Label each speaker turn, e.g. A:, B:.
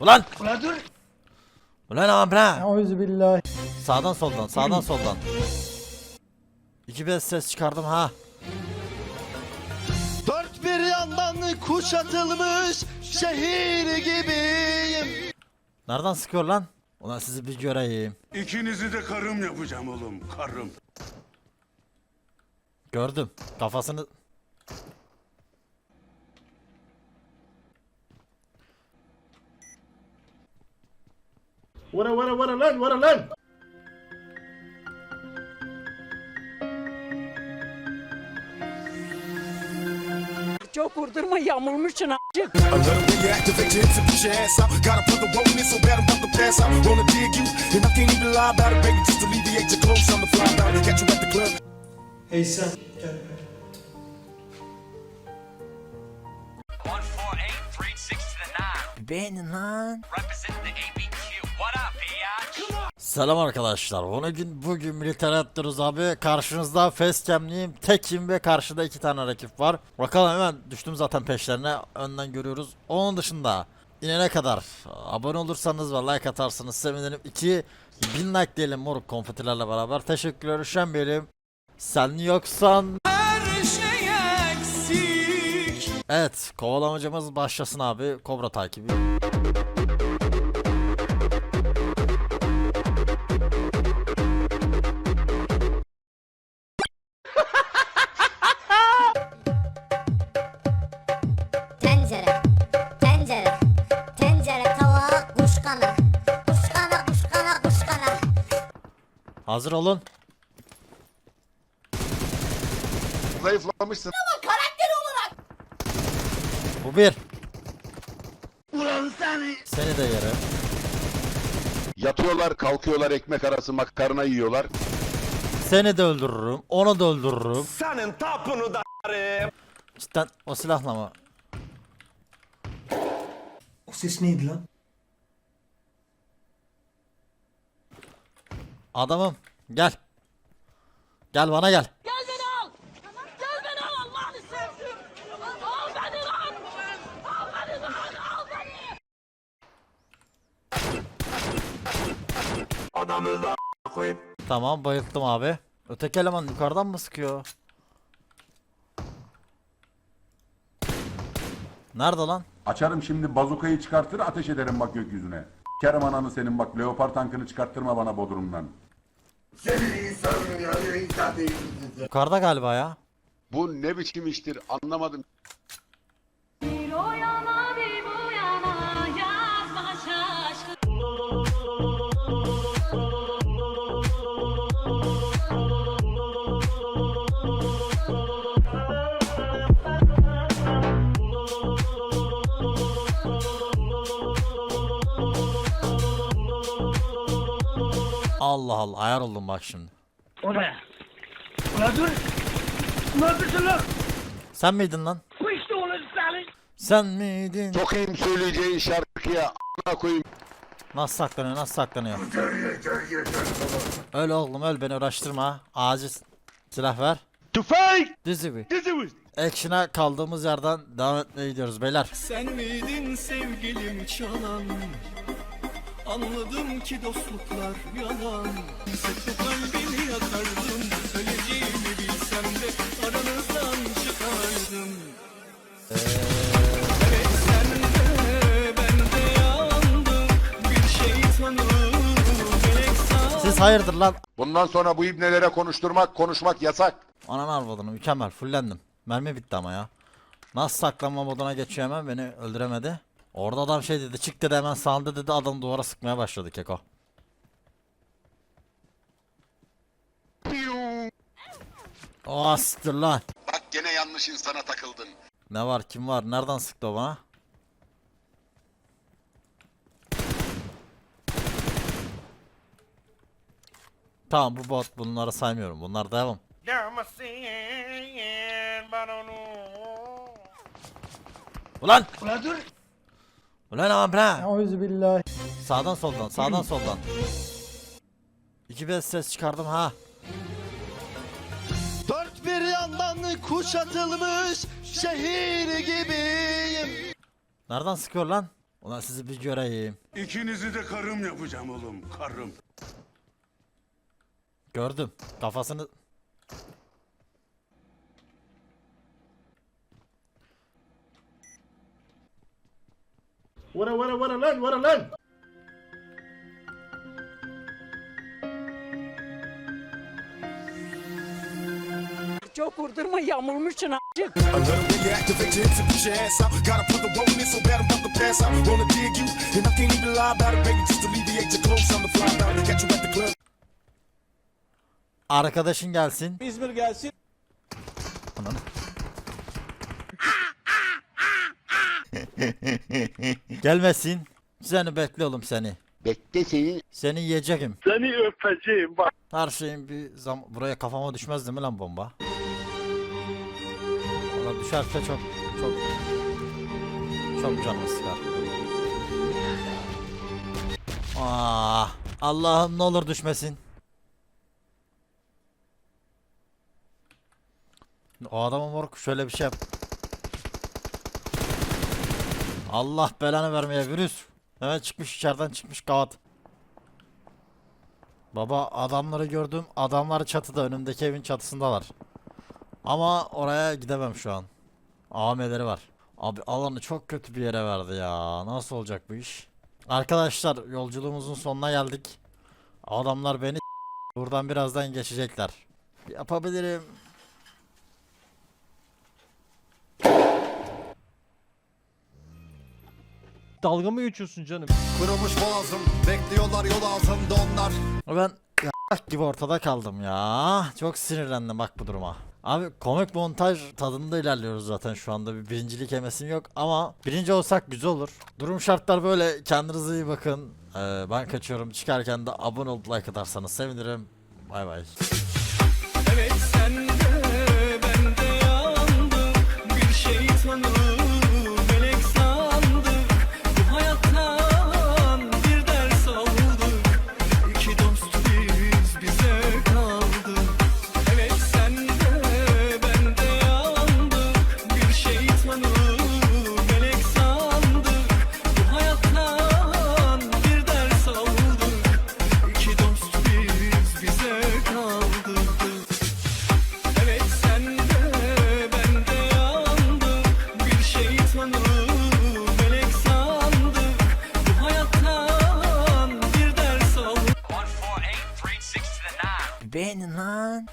A: Ulan!
B: Ulan dur.
A: Ulan amına!
C: Euzubillahi.
A: Sağdan soldan, sağdan soldan. İki bez ses çıkardım ha.
D: Dört bir yandan kuşatılmış şehir gibiyim.
A: Nereden sıkıyor lan? Ulan sizi bir göreyim.
E: İkinizi de karım yapacağım oğlum, karım.
A: Gördüm. Kafasını...
F: clothes, I'm the fly out. Catch you at the club.
B: Hey sen gel.
A: Beğenin lan.
G: Representing the ABQ.
A: Selam arkadaşlar. Bugün bugün militer yaptırız abi. Karşınızda facecam'liyim. Tekim ve karşıda iki tane rakip var. Bakalım hemen düştüm zaten peşlerine. Önden görüyoruz. Onun dışında inene kadar abone olursanız ve like atarsanız sevinirim. 2 bin like diyelim moruk konfetilerle beraber. Teşekkürler üşenmeyelim. Sen yoksan Evet, kovalamacamız başlasın abi. Kobra takibi.
H: Tencere, tencere, tencere tava kuşkana, kuşkana, kuşkana, kuşkana.
A: Hazır olun.
D: Zayıflamışsın.
A: Bu bir.
B: Ulan seni.
A: Seni de yere.
E: Yatıyorlar, kalkıyorlar, ekmek arası makarna yiyorlar.
A: Seni de öldürürüm. Onu da öldürürüm.
D: Senin tapını da
A: Cidden o silahla mı?
B: Ses neydi lan?
A: Adamım gel. Gel bana gel.
I: Gel beni al. Gel beni al Allah'ını sevdim. Al beni lan. Al beni lan. Al beni.
A: Tamam bayılttım abi. Öteki eleman yukarıdan mı sıkıyor? Nerede lan?
J: Açarım şimdi bazukayı çıkartır ateş ederim bak gökyüzüne. Kerem ananı senin bak leopar tankını çıkarttırma bana Bodrum'dan.
A: Yukarıda galiba ya.
E: Bu ne biçim iştir anlamadım.
A: Allah Allah ayar oldum bak şimdi.
B: O ne? Ulan dur. Ne yapıyorsun lan?
A: Sen miydin lan?
B: Bu işte onu seni.
A: Sen miydin?
E: Sokayım söyleyeceğin şarkıya a**ına koyayım.
A: Nasıl saklanıyor nasıl saklanıyor? Öl oğlum öl beni uğraştırma. Acil silah ver.
D: Tüfek!
A: Dizi bir. Action'a kaldığımız yerden devam etmeye gidiyoruz beyler.
D: Sen miydin sevgilim çalan? Anladım ki dostluklar yalan. Sıkı kalbini yakardım. Öleceğimi bilsem de aranızdan çıkardım. Evet sen de ben de yandım. Bir şeytanım. Melek sağ
A: Siz hayırdır lan?
E: Bundan sonra bu ibnelere konuşturmak, konuşmak yasak.
A: Ananı arvadını mükemmel fullendim. Mermi bitti ama ya. Nasıl saklanma moduna geçiyor hemen beni öldüremedi. Orada adam şey dedi çık dedi hemen sağında dedi adam duvara sıkmaya başladı keko. O astır lan.
E: Bak gene yanlış insana takıldın.
A: Ne var kim var nereden sıktı o bana? Tamam bu bot bunları saymıyorum bunlar devam. Ulan!
B: Ulan dur.
A: Ulan aman bre!
C: Euzubillahi.
A: Sağdan soldan, sağdan soldan. İki bez ses çıkardım ha.
D: Dört bir yandan kuşatılmış
F: şehir gibiyim.
A: Nereden sıkıyor lan? Ulan sizi bir göreyim.
J: İkinizi de karım yapacağım oğlum karım.
A: Gördüm. Kafasını...
F: clothes, I'm the fly out. Catch you at the club.
A: Arkadaşın gelsin.
D: İzmir gelsin.
A: Ananı. Gelmesin. Seni bekle oğlum seni.
E: Bekle senin
A: Seni yiyeceğim.
B: Seni öpeceğim bak.
A: Her şeyin bir zam buraya kafama düşmez değil mi lan bomba? Valla düşerse çok çok çok canımı sıkar. Ah, Allah'ım ne olur düşmesin. O adamın moruk şöyle bir şey yap. Allah belanı vermeye virüs. Evet çıkmış içeriden çıkmış kavat. Baba adamları gördüm. Adamlar çatıda önümdeki evin çatısındalar. Ama oraya gidemem şu an. AVM'leri var. Abi alanı çok kötü bir yere verdi ya. Nasıl olacak bu iş? Arkadaşlar yolculuğumuzun sonuna geldik. Adamlar beni buradan birazdan geçecekler. Yapabilirim.
D: Dalga mı geçiyorsun canım?
F: Kırılmış boğazım, bekliyorlar yol altında onlar.
A: Ben ya gibi ortada kaldım ya. Çok sinirlendim bak bu duruma. Abi komik montaj tadında ilerliyoruz zaten şu anda bir birincilik hemesim yok ama birinci olsak güzel olur. Durum şartlar böyle kendinize iyi bakın. Ee, ben kaçıyorum çıkarken de abone olup like atarsanız sevinirim. Bay bay.
D: Evet sen de ben de yandık Bir şeytanı melek
A: Beğenin lan.